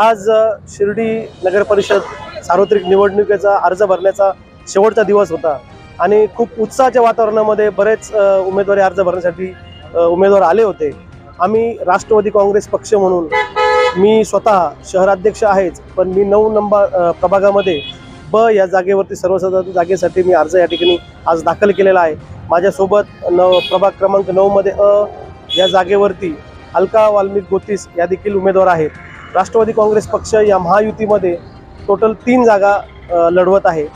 आज शिर्डी नगर परिषद सार्वत्रिक निवडणुकीचा अर्ज भरण्याचा शेवटचा दिवस होता आणि खूप उत्साहाच्या वातावरणामध्ये बरेच उमेदवारी अर्ज भरण्यासाठी उमेदवार आले होते. आम्ही राष्ट्रवादी काँग्रेस पक्ष म्हणून मी स्वतः शहराध्यक्ष आहेच पण मी नऊ नंबर प्रभागामध्ये ब या जागेवरती सर्वसाधारण जागेसाठी मी अर्ज या ठिकाणी आज दाखल केलेला आहे. माझ्यासोबत न प्रभाग क्रमांक नऊमध्ये अ या जागेवरती अलका वाल्मिक गोतीस या देखील उमेदवार आहेत. राष्ट्रवादी काँग्रेस पक्ष या महायुतीमध्ये टोटल तीन जागा लढवत आहे.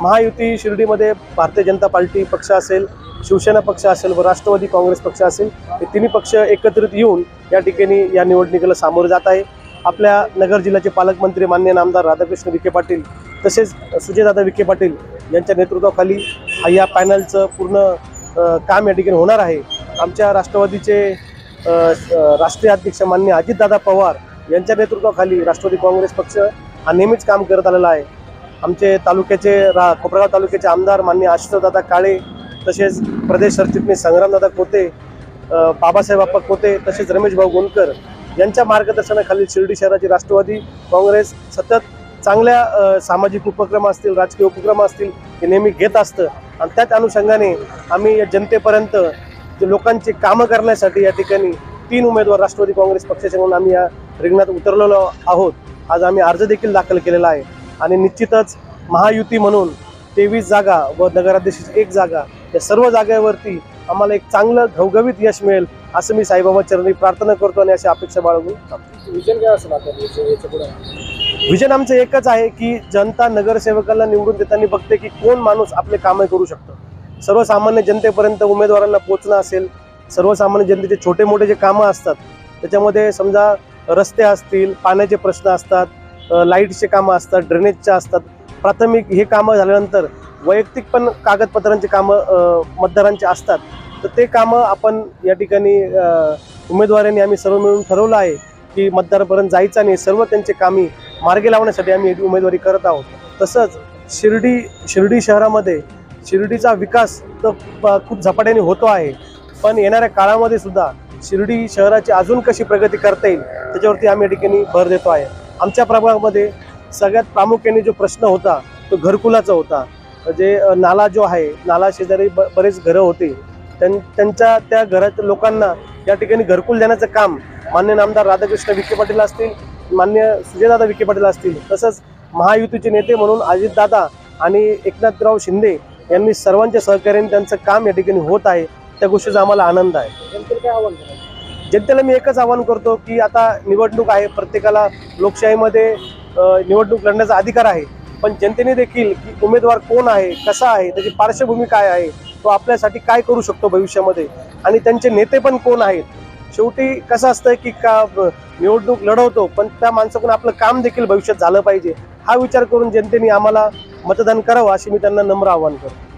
महायुती शिर्डीमध्ये भारतीय जनता पार्टी पक्ष असेल शिवसेना पक्ष असेल व राष्ट्रवादी काँग्रेस पक्ष असेल हे तिन्ही पक्ष एकत्रित येऊन या ठिकाणी या निवडणुकीला सामोरं जात आहे. आपल्या नगर जिल्ह्याचे पालकमंत्री मान्य नामदार राधाकृष्ण विखे पाटील तसेच सुजयदादा विखे पाटील यांच्या नेतृत्वाखाली या पॅनलचं पूर्ण काम या ठिकाणी होणार आहे. आमच्या राष्ट्रवादीचे राष्ट्रीय अध्यक्ष मान्य अजितदादा पवार यांच्या नेतृत्वाखाली राष्ट्रवादी काँग्रेस पक्ष हा नेहमीच काम करत आलेला आहे. आमचे तालुक्याचे रा कोपरगाव तालुक्याचे आमदार मान्य आशुतोषदादा काळे तसेच प्रदेश सरचिटणीस संग्रामदादा कोते बाबासाहेब आप्पा कोते तसेच रमेश भाऊ गोंदकर यांच्या मार्गदर्शनाखाली शिर्डी शहराची राष्ट्रवादी काँग्रेस सतत चांगल्या सामाजिक उपक्रम असतील राजकीय उपक्रम असतील हे नेहमी घेत असतं. आणि त्याच अनुषंगाने आम्ही या जनतेपर्यंत लोकांची कामं करण्यासाठी या ठिकाणी तीन उमेदवार राष्ट्रवादी काँग्रेस पक्षाचे म्हणून आम्ही या रिंगणात उतरलेलो आहोत. आज आम्ही अर्ज देखील दाखल केलेला आहे. आणि निश्चितच महायुती म्हणून तेवीस जागा व नगराध्यक्षाची एक जागा या सर्व जागेवरती आम्हाला एक चांगलं घवघवीत यश मिळेल असं मी साईबाबा चरणी प्रार्थना करतो आणि अशी अपेक्षा बाळगून. विजन काय असेल विजन आमचं एकच आहे की जनता नगरसेवकाला निवडून देताना बघते की कोण माणूस आपले कामं करू शकतो. सर्वसामान्य जनतेपर्यंत उमेदवारांना पोचणं असेल सर्वसामान्य जनतेचे छोटे मोठे जे कामं असतात त्याच्यामध्ये समजा रस्ते असतील पाण्याचे प्रश्न असतात लाईटचे कामं असतात ड्रेनेजचे असतात प्राथमिक हे कामं झाल्यानंतर वैयक्तिक पण कागदपत्रांचे कामं मतदारांचे असतात तर ते कामं आपण या ठिकाणी उमेदवारांनी आम्ही सर्व मिळून ठरवलं आहे की मतदारापर्यंत जायचं आणि सर्व त्यांचे कामी मार्गी लावण्यासाठी आम्ही उमेदवारी करत आहोत. तसंच शिर्डी शिर्डी शहरामध्ये शिर्डीचा विकास तर प- खूप झपाट्याने होतो आहे. पण येणाऱ्या काळामध्ये सुद्धा शिर्डी शहराची अजून कशी प्रगती करता येईल त्याच्यावरती आम्ही या ठिकाणी भर देतो आहे. आमच्या प्रभागामध्ये सगळ्यात प्रामुख्याने जो प्रश्न होता तो घरकुलाचा होता. म्हणजे, जे नाला जो आहे नाला शेजारी ब बरेच घरं होते. त्यां त्यांच्या त्या घराच्या लोकांना या ठिकाणी घरकुल देण्याचं काम मान्य नामदार राधाकृष्ण विखे पाटील असतील मान्य सुजयदादा विखे पाटील असतील तसंच महायुतीचे नेते म्हणून अजितदादा आणि एकनाथराव शिंदे यांनी सर्वांच्या सहकार्याने त्यांचं काम या ठिकाणी होत आहे. त्या गोष्टीचा आम्हाला आनंद आहे. जनतेला काय आव्हान कराल जनतेला मी एकच आवाहन करतो की आता निवडणूक आहे. प्रत्येकाला लोकशाहीमध्ये निवडणूक लढण्याचा अधिकार आहे. पण जनतेने देखील की उमेदवार कोण आहे कसा आहे त्याची पार्श्वभूमी काय आहे तो आपल्यासाठी काय करू शकतो भविष्यामध्ये? आणि त्यांचे नेते पण कोण आहेत? शेवटी कसं असतं की का निवडणूक लढवतो पण त्या माणसाकडून आपलं काम देखील भविष्यात झालं पाहिजे. हा विचार करून जनतेने आम्हाला मतदान करावं अशी मी त्यांना नम्र आवाहन करतो.